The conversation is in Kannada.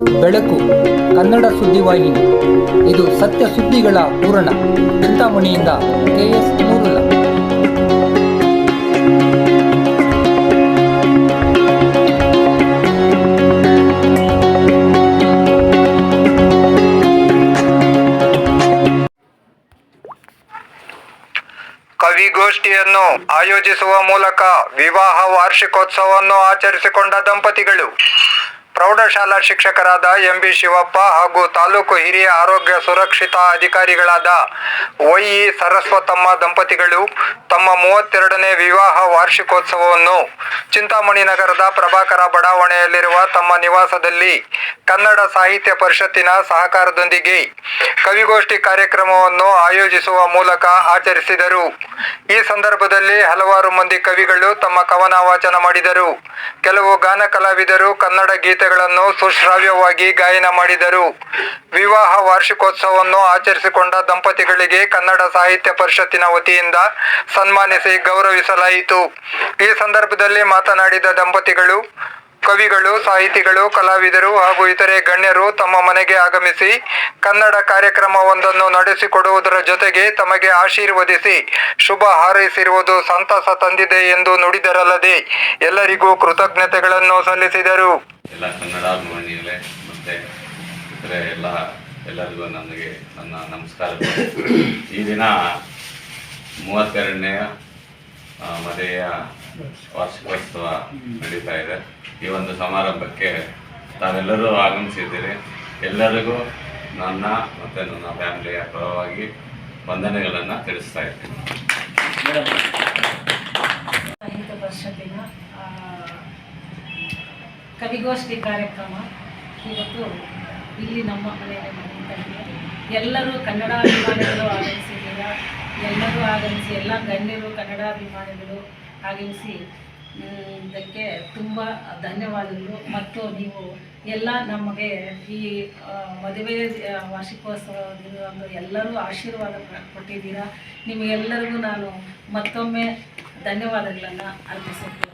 ಬೆಳಕು, ಕನ್ನಡ ಸುದ್ದಿವಾಹಿನಿ ಇದು ಸತ್ಯ ಸುದ್ದಿಗಳ ಪೂರಣ ಚಿಂತಾಮಣಿಯಿಂದ ಕೆಎಸ್ ನೂರುಲ್ಲ ಕವಿಗೋಷ್ಠಿಯನ್ನು ಆಯೋಜಿಸುವ ಮೂಲಕ ವಿವಾಹ ವಾರ್ಷಿಕೋತ್ಸವವನ್ನು ಆಚರಿಸಿಕೊಂಡ ದಂಪತಿಗಳು. ಪ್ರೌಢಶಾಲಾ ಶಿಕ್ಷಕರಾದ ಎಂಬಿ ಶಿವಪ್ಪ ಹಾಗೂ ತಾಲೂಕು ಹಿರಿಯ ಆರೋಗ್ಯ ಸುರಕ್ಷಿತಾ ಅಧಿಕಾರಿಗಳಾದ ವೈಇ ಸರಸ್ವತಮ್ಮ ದಂಪತಿಗಳು ತಮ್ಮ ಮೂವತ್ತೆರಡನೇ ವಿವಾಹ ವಾರ್ಷಿಕೋತ್ಸವವನ್ನು ಚಿಂತಾಮಣಿ ನಗರದ ಪ್ರಭಾಕರ ಬಡಾವಣೆಯಲ್ಲಿರುವ ತಮ್ಮ ನಿವಾಸದಲ್ಲಿ ಕನ್ನಡ ಸಾಹಿತ್ಯ ಪರಿಷತ್ತಿನ ಸಹಕಾರದೊಂದಿಗೆ ಕವಿಗೋಷ್ಠಿ ಕಾರ್ಯಕ್ರಮವನ್ನು ಆಯೋಜಿಸುವ ಮೂಲಕ ಆಚರಿಸಿದರು. ಈ ಸಂದರ್ಭದಲ್ಲಿ ಹಲವಾರು ಮಂದಿ ಕವಿಗಳು ತಮ್ಮ ಕವನ ವಾಚನ ಮಾಡಿದರು. ಕೆಲವು ಗಾನ ಕಲಾವಿದರು ಕನ್ನಡ ಗೀತೆಗಳನ್ನು ಸುಶ್ರಾವ್ಯವಾಗಿ ಗಾಯನ ಮಾಡಿದರು. ವಿವಾಹ ವಾರ್ಷಿಕೋತ್ಸವವನ್ನು ಆಚರಿಸಿಕೊಂಡ ದಂಪತಿಗಳಿಗೆ ಕನ್ನಡ ಸಾಹಿತ್ಯ ಪರಿಷತ್ತಿನ ವತಿಯಿಂದ ಸನ್ಮಾನಿಸಿ ಗೌರವಿಸಲಾಯಿತು. ಈ ಸಂದರ್ಭದಲ್ಲಿ ಮಾತನಾಡಿದ ದಂಪತಿಗಳು ಕವಿಗಳು, ಸಾಹಿತಿಗಳು, ಕಲಾವಿದರು ಹಾಗೂ ಇತರೆ ಗಣ್ಯರು ತಮ್ಮ ಮನೆಗೆ ಆಗಮಿಸಿ ಕನ್ನಡ ಕಾರ್ಯಕ್ರಮವೊಂದನ್ನು ನಡೆಸಿಕೊಡುವುದರ ಜೊತೆಗೆ ತಮಗೆ ಆಶೀರ್ವದಿಸಿ, ಶುಭ ಹಾರೈಸಿರುವುದು ಸಂತಸ ತಂದಿದೆ ಎಂದು ನುಡಿದರಲ್ಲದೆ ಎಲ್ಲರಿಗೂ ಕೃತಜ್ಞತೆಗಳನ್ನು ಸಲ್ಲಿಸಿದರು. ಎಲ್ಲ ಮತ್ತೆ ಇತರೆ ಎಲ್ಲ, ಎಲ್ಲರಿಗೂ ನನಗೆ ನನ್ನ ನಮಸ್ಕಾರ ಈ ದಿನ ಮೂವತ್ತೆರಡನೆಯ ವಾರ್ಷಿಕೋತ್ಸವ ನಡೀತಾ ಇದೆ. ಈ ಒಂದು ಸಮಾರಂಭಕ್ಕೆ ತಾವೆಲ್ಲರೂ ಆಗಮಿಸಿದ್ದೀರಿ. ಎಲ್ಲರಿಗೂ ನನ್ನ ಮತ್ತು ನನ್ನ ಫ್ಯಾಮಿಲಿಯ ಪರವಾಗಿ ವಂದನೆಗಳನ್ನು ತಿಳಿಸ್ತಾ ಇದ್ದೀನಿ ಸಾಹಿತ್ಯ ಕವಿಗೋಷ್ಠಿ ಕಾರ್ಯಕ್ರಮ. ಇವತ್ತು ಇಲ್ಲಿ ನಮ್ಮ ಮನೆಯಲ್ಲಿ ಇದೆ. ಎಲ್ಲರೂ ಕನ್ನಡ ಅಭಿಮಾನಿಗಳು ಆಗಮಿಸಿದ್ದೀರಾ? ಎಲ್ಲರೂ ಆಗಮಿಸಿ, ಎಲ್ಲ ಗಣ್ಯರು, ಕನ್ನಡ ಅಭಿಮಾನಿಗಳು ಆಗಮಿಸಿ ಇದಕ್ಕೆ ತುಂಬ ಧನ್ಯವಾದಗಳು. ಮತ್ತು ನೀವು ಎಲ್ಲ ನಮಗೆ ಈ ಮದುವೆ ವಾರ್ಷಿಕೋತ್ಸವದಿಂದ ವಾರ್ಷಿಕೋತ್ಸವ ಎಲ್ಲರೂ ಆಶೀರ್ವಾದ ಕೊಟ್ಟಿದ್ದೀರಾ. ನಿಮಗೆಲ್ಲರಿಗೂ ನಾನು ಮತ್ತೊಮ್ಮೆ ಧನ್ಯವಾದಗಳನ್ನು ಅರ್ಪಿಸುತ್ತೇನೆ.